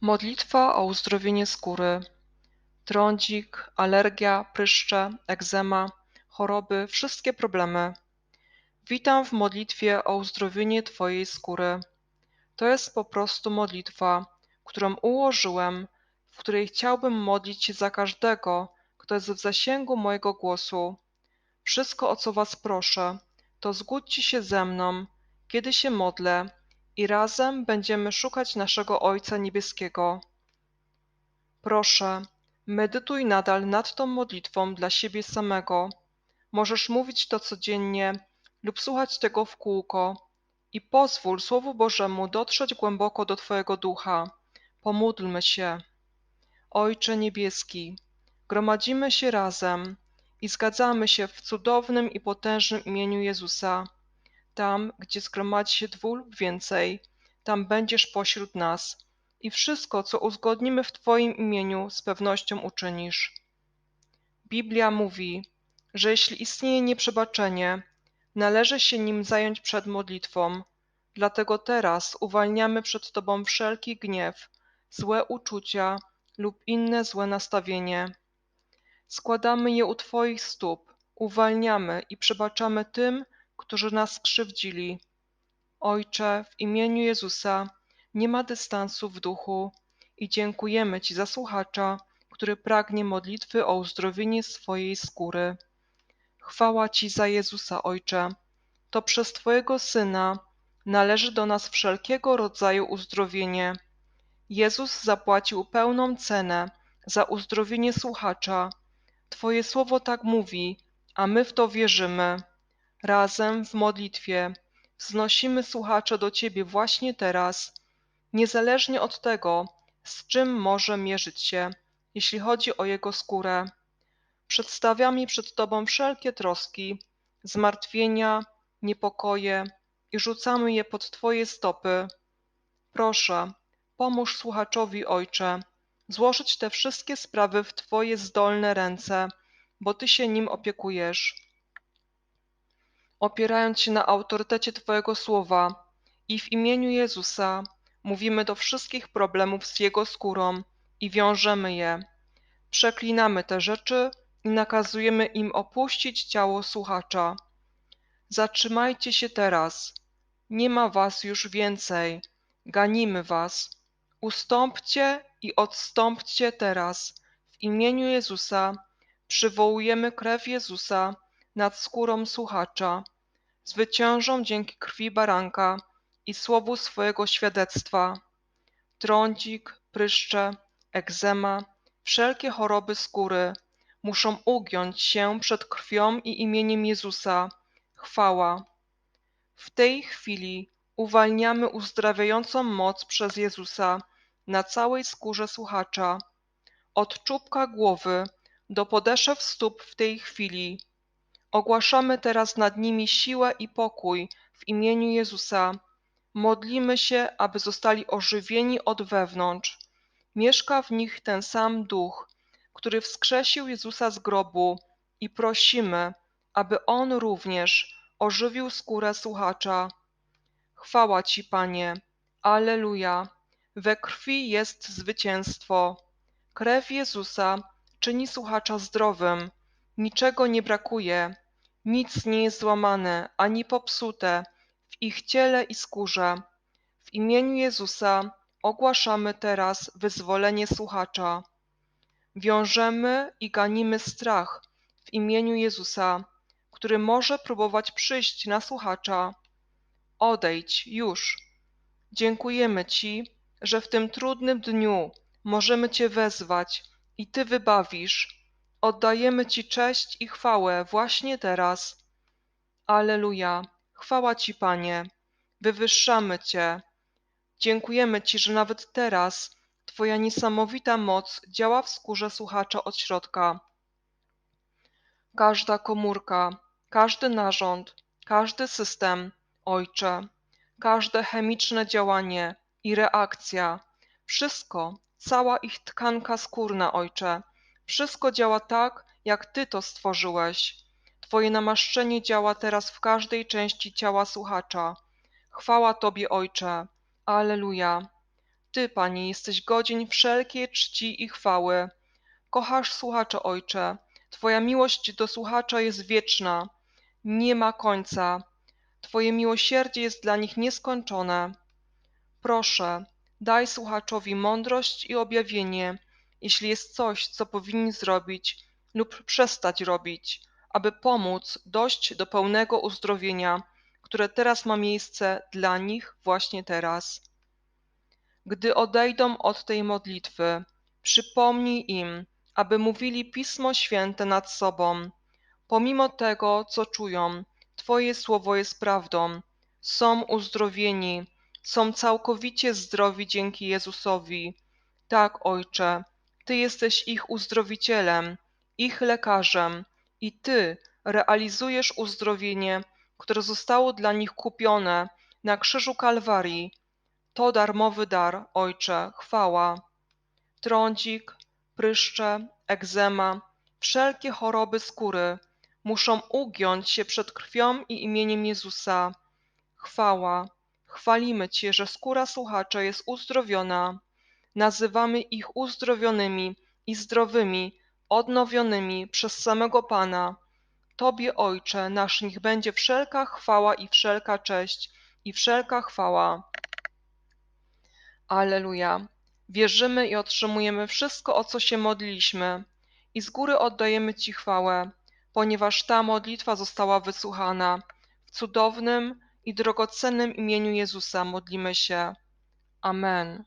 Modlitwa o uzdrowienie skóry. Trądzik, alergia, pryszcze, egzema, choroby, wszystkie problemy. Witam w modlitwie o uzdrowienie Twojej skóry. To jest po prostu modlitwa, którą ułożyłem, w której chciałbym modlić się za każdego, kto jest w zasięgu mojego głosu. Wszystko, o co Was proszę, to zgódźcie się ze mną, kiedy się modlę, i razem będziemy szukać naszego Ojca Niebieskiego. Proszę, medytuj nadal nad tą modlitwą dla siebie samego. Możesz mówić to codziennie lub słuchać tego w kółko i pozwól Słowu Bożemu dotrzeć głęboko do Twojego ducha. Pomódlmy się. Ojcze Niebieski, gromadzimy się razem i zgadzamy się w cudownym i potężnym imieniu Jezusa. Tam, gdzie zgromadzi się dwóch lub więcej, tam będziesz pośród nas i wszystko, co uzgodnimy w Twoim imieniu, z pewnością uczynisz. Biblia mówi, że jeśli istnieje nieprzebaczenie, należy się nim zająć przed modlitwą. Dlatego teraz uwalniamy przed Tobą wszelki gniew, złe uczucia lub inne złe nastawienie. Składamy je u Twoich stóp, uwalniamy i przebaczamy tym, którzy nas skrzywdzili. Ojcze, w imieniu Jezusa nie ma dystansu w duchu i dziękujemy Ci za słuchacza, który pragnie modlitwy o uzdrowienie swojej skóry. Chwała Ci za Jezusa, Ojcze. To przez Twojego Syna należy do nas wszelkiego rodzaju uzdrowienie. Jezus zapłacił pełną cenę za uzdrowienie słuchacza. Twoje słowo tak mówi, a my w to wierzymy. Razem w modlitwie wznosimy słuchacza do Ciebie właśnie teraz, niezależnie od tego, z czym może mierzyć się, jeśli chodzi o jego skórę. Przedstawiamy przed Tobą wszelkie troski, zmartwienia, niepokoje i rzucamy je pod Twoje stopy. Proszę, pomóż słuchaczowi, Ojcze, złożyć te wszystkie sprawy w Twoje zdolne ręce, bo Ty się nim opiekujesz. Opierając się na autorytecie Twojego słowa i w imieniu Jezusa, mówimy do wszystkich problemów z Jego skórą i wiążemy je. Przeklinamy te rzeczy i nakazujemy im opuścić ciało słuchacza. Zatrzymajcie się teraz. Nie ma was już więcej. Ganimy was. Ustąpcie i odstąpcie teraz. W imieniu Jezusa przywołujemy krew Jezusa nad skórą słuchacza. Zwyciężą dzięki krwi baranka i słowu swojego świadectwa. Trądzik, pryszcze, egzema, wszelkie choroby skóry muszą ugiąć się przed krwią i imieniem Jezusa. Chwała. W tej chwili uwalniamy uzdrawiającą moc przez Jezusa na całej skórze słuchacza, od czubka głowy do podeszew stóp w tej chwili. Ogłaszamy teraz nad nimi siłę i pokój w imieniu Jezusa. Modlimy się, aby zostali ożywieni od wewnątrz. Mieszka w nich ten sam duch, który wskrzesił Jezusa z grobu i prosimy, aby On również ożywił skórę słuchacza. Chwała Ci, Panie. Aleluja. We krwi jest zwycięstwo. Krew Jezusa czyni słuchacza zdrowym. Niczego nie brakuje. Nic nie jest złamane ani popsute w ich ciele i skórze. W imieniu Jezusa ogłaszamy teraz wyzwolenie słuchacza. Wiążemy i ganimy strach w imieniu Jezusa, który może próbować przyjść na słuchacza. Odejdź już. Dziękujemy Ci, że w tym trudnym dniu możemy Cię wezwać i Ty wybawisz. Oddajemy Ci cześć i chwałę właśnie teraz. Aleluja. Chwała Ci, Panie. Wywyższamy Cię. Dziękujemy Ci, że nawet teraz Twoja niesamowita moc działa w skórze słuchacza od środka. Każda komórka, każdy narząd, każdy system, Ojcze, każde chemiczne działanie i reakcja, wszystko, cała ich tkanka skórna, Ojcze, wszystko działa tak, jak Ty to stworzyłeś. Twoje namaszczenie działa teraz w każdej części ciała słuchacza. Chwała Tobie, Ojcze. Aleluja. Ty, Panie, jesteś godzien wszelkiej czci i chwały. Kochasz słuchacza, Ojcze. Twoja miłość do słuchacza jest wieczna, nie ma końca. Twoje miłosierdzie jest dla nich nieskończone. Proszę, daj słuchaczowi mądrość i objawienie, jeśli jest coś, co powinni zrobić lub przestać robić, aby pomóc dojść do pełnego uzdrowienia, które teraz ma miejsce dla nich właśnie teraz. Gdy odejdą od tej modlitwy, przypomnij im, aby mówili Pismo Święte nad sobą. Pomimo tego, co czują, Twoje słowo jest prawdą. Są uzdrowieni, są całkowicie zdrowi dzięki Jezusowi. Tak, Ojcze, Ty jesteś ich uzdrowicielem, ich lekarzem i Ty realizujesz uzdrowienie, które zostało dla nich kupione na krzyżu Kalwarii. To darmowy dar, Ojcze, chwała. Trądzik, pryszcze, egzema, wszelkie choroby skóry muszą ugiąć się przed krwią i imieniem Jezusa. Chwała, chwalimy Cię, że skóra słuchacza jest uzdrowiona. Nazywamy ich uzdrowionymi i zdrowymi, odnowionymi przez samego Pana. Tobie, Ojcze, nasz niech będzie wszelka chwała i wszelka cześć i wszelka chwała. Aleluja. Wierzymy i otrzymujemy wszystko, o co się modliliśmy, i z góry oddajemy Ci chwałę, ponieważ ta modlitwa została wysłuchana. W cudownym i drogocennym imieniu Jezusa modlimy się. Amen.